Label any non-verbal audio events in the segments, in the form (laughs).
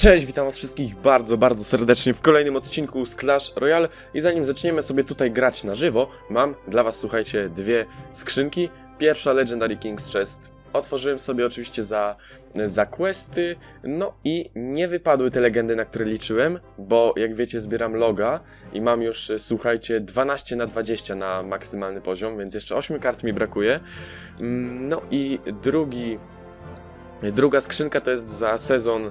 Cześć, witam was wszystkich bardzo, bardzo serdecznie w kolejnym odcinku z Clash Royale i zanim zaczniemy sobie tutaj grać na żywo, mam dla was, słuchajcie, dwie skrzynki. Pierwsza Legendary King's Chest otworzyłem sobie oczywiście za, za questy, no i nie wypadły te legendy, na które liczyłem, bo jak wiecie zbieram loga i mam już, słuchajcie, 12 na 20 na maksymalny poziom, więc jeszcze 8 kart mi brakuje. Mm, No i drugi, druga skrzynka to jest za sezon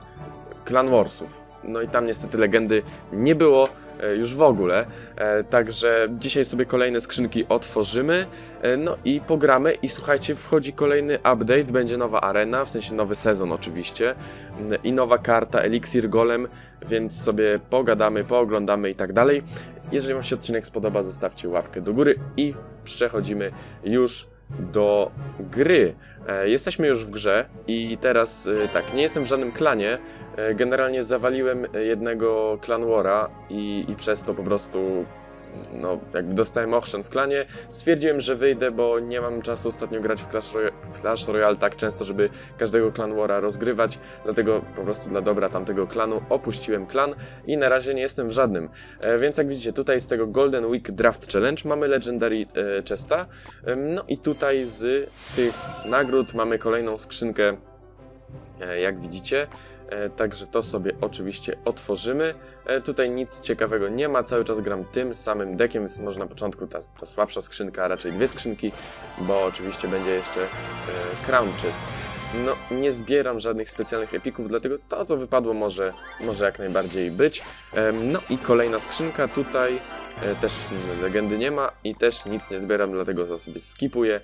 Clan Warsów. No i tam niestety legendy nie było e, już w ogóle. E, Także dzisiaj sobie kolejne skrzynki otworzymy. e, No i pogramy. I słuchajcie, wchodzi kolejny update. Będzie nowa arena, w sensie nowy sezon oczywiście. I nowa karta Elixir Golem, więc sobie pogadamy, pooglądamy i tak dalej. Jeżeli Wam się odcinek spodoba, zostawcie łapkę do góry i przechodzimy już do gry. E, Jesteśmy już w grze i teraz e, tak, nie jestem w żadnym klanie. E, Generalnie zawaliłem jednego Clan Wara i, i przez to po prostu no, jakby dostałem ochrzan w klanie. Stwierdziłem, że wyjdę, bo nie mam czasu ostatnio grać w Clash, Roy Clash Royale tak często, żeby każdego Clan Wara rozgrywać. Dlatego po prostu dla dobra tamtego klanu opuściłem klan i na razie nie jestem w żadnym. E, Więc jak widzicie, tutaj z tego Golden Week Draft Challenge mamy Legendary e, Chesta. Em, No i tutaj z tych nagród mamy kolejną skrzynkę, e, jak widzicie. E, Także to sobie oczywiście otworzymy. E, Tutaj nic ciekawego nie ma, cały czas gram tym samym deckiem, więc może na początku ta, ta słabsza skrzynka, a raczej dwie skrzynki, bo oczywiście będzie jeszcze e, Crown Chest. No, nie zbieram żadnych specjalnych epików, dlatego to, co wypadło, może, może jak najbardziej być. No i kolejna skrzynka tutaj, też legendy nie ma i też nic nie zbieram, dlatego to sobie skipuję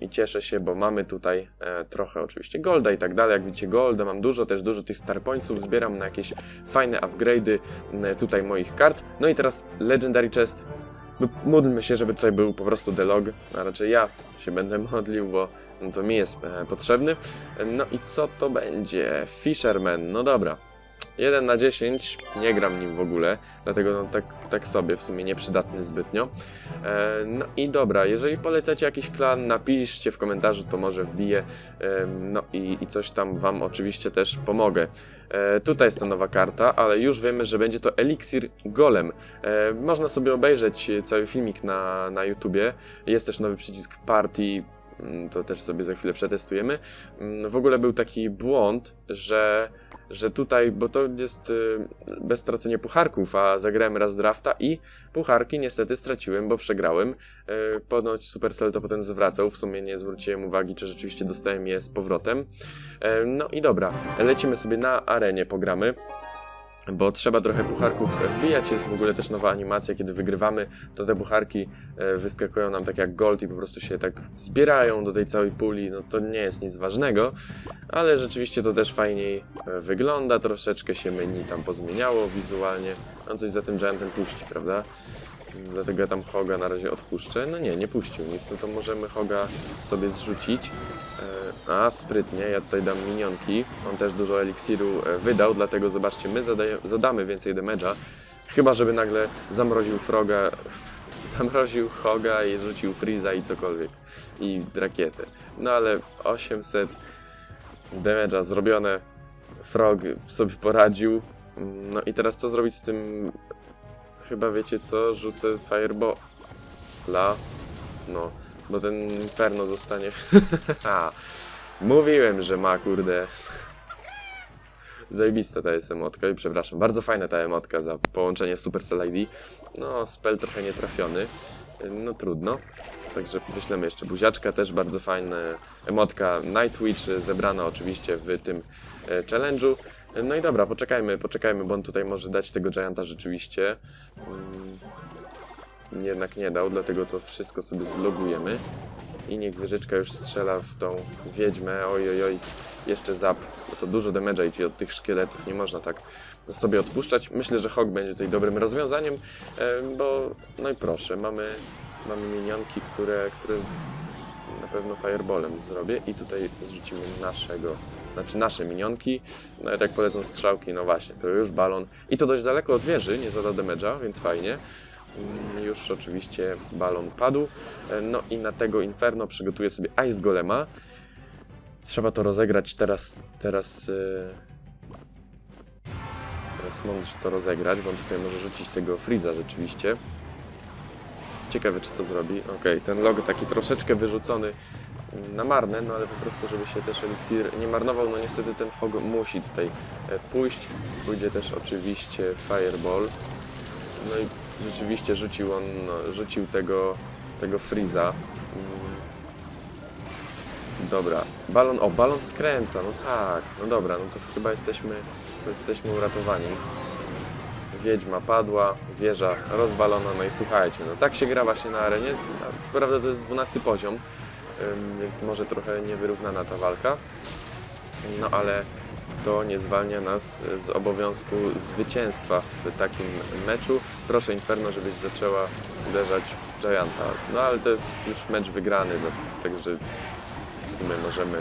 i cieszę się, bo mamy tutaj e, trochę oczywiście golda i tak dalej. Jak widzicie, golda mam dużo, też dużo tych star pointsów zbieram na jakieś fajne upgrade'y m, tutaj moich kart. No i teraz Legendary Chest. No, Módlmy się, żeby tutaj był po prostu delog, a raczej ja się będę (laughs) modlił, bo no to mi jest e, potrzebny. No i co to będzie? Fisherman, no dobra. 1 na 10, nie gram nim w ogóle, dlatego no tak, tak sobie, w sumie nieprzydatny zbytnio. E, no i dobra, jeżeli polecacie jakiś klan, napiszcie w komentarzu, to może wbiję. E, no i, i coś tam wam oczywiście też pomogę. E, tutaj jest ta nowa karta, ale już wiemy, że będzie to Elixir Golem. E, można sobie obejrzeć cały filmik na, na YouTubie. Jest też nowy przycisk Party, mm, to też sobie za chwilę przetestujemy. Mm, W ogóle był taki błąd, że że tutaj, bo to jest y, bez stracenia pucharków, a zagrałem raz drafta i pucharki niestety straciłem, bo przegrałem. Y, Ponoć Supercell to potem zwracał, w sumie nie zwróciłem uwagi, czy rzeczywiście dostałem je z powrotem. Y, No i dobra, lecimy sobie na arenie, pogramy. Bo trzeba trochę pucharków wbijać. Jest w ogóle też nowa animacja, kiedy wygrywamy, to te pucharki e, wyskakują nam tak jak gold i po prostu się tak zbierają do tej całej puli. No to nie jest nic ważnego, ale rzeczywiście to też fajniej e, wygląda. Troszeczkę się menu tam pozmieniało wizualnie. On coś za tym Giantem puści, prawda? Dlatego ja tam Hoga na razie odpuszczę. No nie, nie puścił nic, no to możemy Hoga sobie zrzucić. E, A, sprytnie, ja tutaj dam minionki. On też dużo eliksiru e, wydał, dlatego zobaczcie, my zadaje, zadamy więcej damage'a. Chyba, żeby nagle zamroził Froga, (laughs) zamroził Hoga i rzucił Freeza i cokolwiek. I rakietę. No ale 800 damage'a zrobione. Frog sobie poradził. Mm, No i teraz co zrobić z tym Chyba wiecie co, rzucę Fireballa. No, bo ten Inferno zostanie... (laughs) Mówiłem, że ma, kurde. Zajebista ta jest emotka i przepraszam, bardzo fajna ta emotka za połączenie Supercell ID. No, spell trochę nietrafiony, no trudno. Także wyślemy jeszcze buziaczka, też bardzo fajna emotka Nightwitch, zebrana oczywiście w tym e, challenge'u. No i dobra, poczekajmy, poczekajmy, bo on tutaj może dać tego Gianta rzeczywiście. Mm, Jednak nie dał, dlatego to wszystko sobie zlogujemy. I niech wyżyczka już strzela w tą wiedźmę. Oj, oj, oj, jeszcze zap, bo to dużo damage'a idzie od tych szkieletów, nie można tak sobie odpuszczać. Myślę, że Hog będzie tutaj dobrym rozwiązaniem, e, bo no i proszę, mamy, mamy minionki, które, które na pewno fireballem zrobię i tutaj zrzucimy naszego, znaczy nasze minionki. No i tak polecą strzałki, no właśnie, to już balon. I to dość daleko od wieży, nie zada damage'a, więc fajnie. Mm, Już oczywiście balon padł. E, No i na tego Inferno przygotuję sobie Ice Golema. Trzeba to rozegrać teraz, teraz... jest mądrze to rozegrać, bo on tutaj może rzucić tego Freeza rzeczywiście. Ciekawe, czy to zrobi. Okej, ten log taki troszeczkę wyrzucony mm, na marne, no ale po prostu, żeby się też eliksir nie marnował, no niestety ten Hog musi tutaj e, pójść. Pójdzie też oczywiście Fireball. No i rzeczywiście rzucił on, no, rzucił tego, tego Freeza. Dobra, balon, o, balon skręca, no tak, no dobra, no to chyba jesteśmy, jesteśmy uratowani. Wiedźma padła, wieża rozwalona, no i słuchajcie, no tak się gra właśnie na arenie, co prawda to jest 12 poziom, więc może trochę niewyrównana ta walka, no ale to nie zwalnia nas z obowiązku zwycięstwa w takim meczu. Proszę Inferno, żebyś zaczęła uderzać w Gianta, no ale to jest już mecz wygrany, no, także w sumie możemy,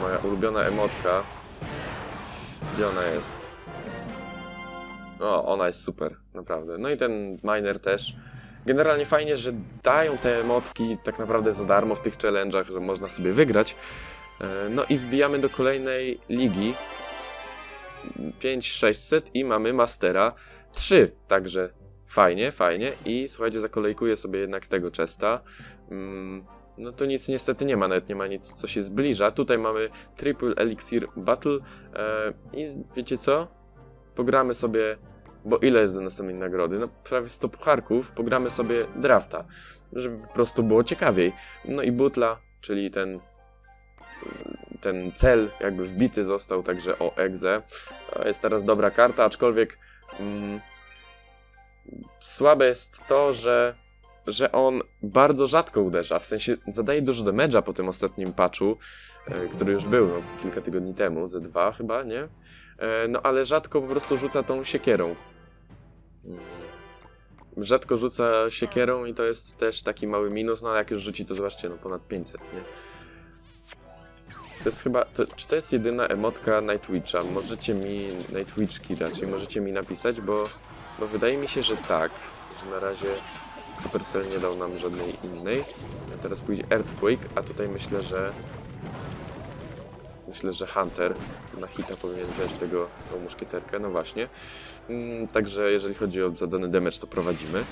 moja ulubiona emotka, gdzie ona jest? O, ona jest super, naprawdę. No i ten miner też. Generalnie fajnie, że dają te emotki tak naprawdę za darmo w tych challenge'ach, że można sobie wygrać. E, No i wbijamy do kolejnej ligi. 5600 i mamy Mastera 3. Także fajnie, fajnie. I słuchajcie, zakolejkuję sobie jednak tego chesta. Mm, No to nic niestety nie ma, nawet nie ma nic, co się zbliża. Tutaj mamy Triple Elixir Battle. E, I wiecie co? pogramy sobie, bo ile jest do następnej nagrody? No prawie 100 pucharków, pogramy sobie drafta, żeby po prostu było ciekawiej. No i butla, czyli ten ten cel jakby wbity został także o egze. To jest teraz dobra karta, aczkolwiek mm, słabe jest to, że że on bardzo rzadko uderza, w sensie zadaje dużo damage'a po tym ostatnim patchu, e, który już był no, kilka tygodni temu, ze dwa chyba, nie? E, No ale rzadko po prostu rzuca tą siekierą. Mm. Rzadko rzuca siekierą i to jest też taki mały minus, no ale jak już rzuci to zobaczcie, no ponad 500, nie? To jest chyba, to, czy to jest jedyna emotka Nightwitcha? Możecie mi, Nightwitchki raczej, możecie mi napisać, bo, bo wydaje mi się, że tak, że na razie Supercell nie dał nam żadnej innej. A teraz pójdzie Earthquake, a tutaj myślę, że Myślę, że Hunter na hita powinien wziąć tego, tą muszkieterkę, no właśnie. Mm, także jeżeli chodzi o zadany damage, to prowadzimy.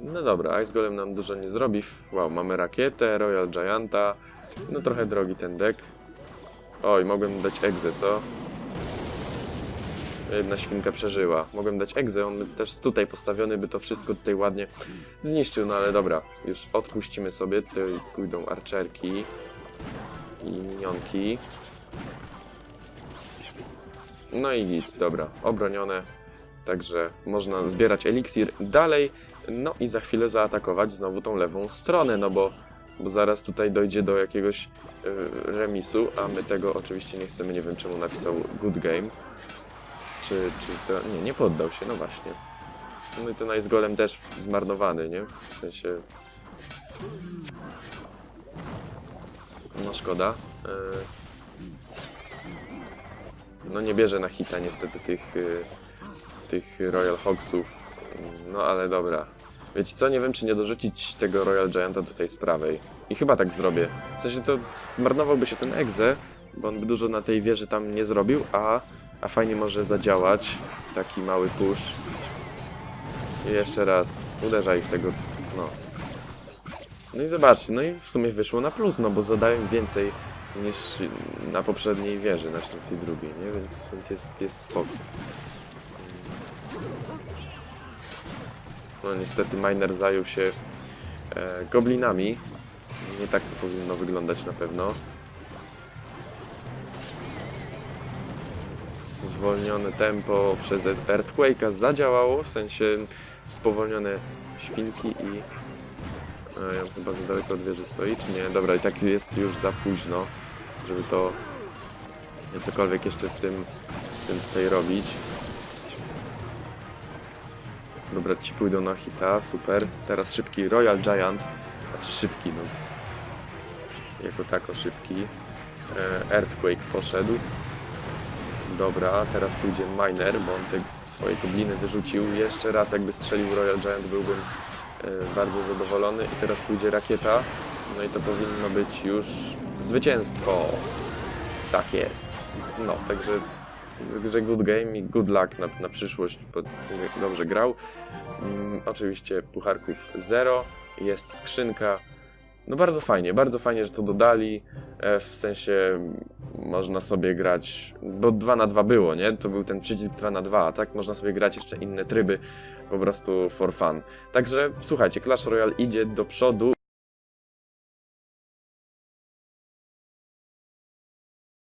No dobra, Ice Golem nam dużo nie zrobi. Wow, mamy rakietę, Royal Gianta. No trochę drogi ten deck. Oj, mogłem dać egzę, co? Jedna świnka przeżyła. Mogłem dać egzę, on by też tutaj postawiony by to wszystko tutaj ładnie zniszczył, no ale dobra. Już odpuścimy sobie, tutaj pójdą archerki i minionki. No i git, dobra, obronione. Także można zbierać eliksir dalej. No i za chwilę zaatakować znowu tą lewą stronę, no bo, bo zaraz tutaj dojdzie do jakiegoś y, remisu, a my tego oczywiście nie chcemy. Nie wiem czemu napisał good game. Czy, czy to... Nie, nie poddał się, no właśnie. No i ten Ice Golem też zmarnowany, nie? W sensie... No szkoda. E, No nie bierze na hita niestety tych, y, tych Royal Hogsów. No ale dobra. Wiecie co, nie wiem czy nie dorzucić tego Royal Gianta do tej z prawej. I chyba tak zrobię. W sensie to zmarnowałby się ten egze, bo on by dużo na tej wieży tam nie zrobił, a, a fajnie może zadziałać. Taki mały push. I jeszcze raz uderzaj w tego, no, no i zobaczcie, no i w sumie wyszło na plus, no bo zadają więcej niż na poprzedniej wieży, znaczy na tej drugiej, nie? Więc, więc jest, jest spoko. No niestety miner zajął się e, goblinami. Nie tak to powinno wyglądać na pewno. Zwolnione tempo przez Earthquake'a zadziałało, w sensie spowolnione świnki i E, Ja chyba za daleko od wieży stoi, czy nie? Dobra, i tak jest już za późno, żeby to cokolwiek jeszcze z tym, z tym tutaj robić. Dobra, ci pójdą na hita, super. Teraz szybki Royal Giant, znaczy szybki, no. Jako tako szybki. E, Earthquake poszedł. Dobra, teraz pójdzie Miner, bo on te swoje gobliny wyrzucił. Jeszcze raz jakby strzelił Royal Giant byłbym e, bardzo zadowolony. I teraz pójdzie rakieta. No i to powinno być już zwycięstwo. Tak jest. No, także że good game i good luck na, na przyszłość, bo dobrze grał. Mm, oczywiście pucharków zero, jest skrzynka. No bardzo fajnie, bardzo fajnie, że to dodali. E, w sensie można sobie grać, bo 2 na 2 było, nie? To był ten przycisk 2 na 2, a tak można sobie grać jeszcze inne tryby, po prostu for fun. Także słuchajcie, Clash Royale idzie do przodu.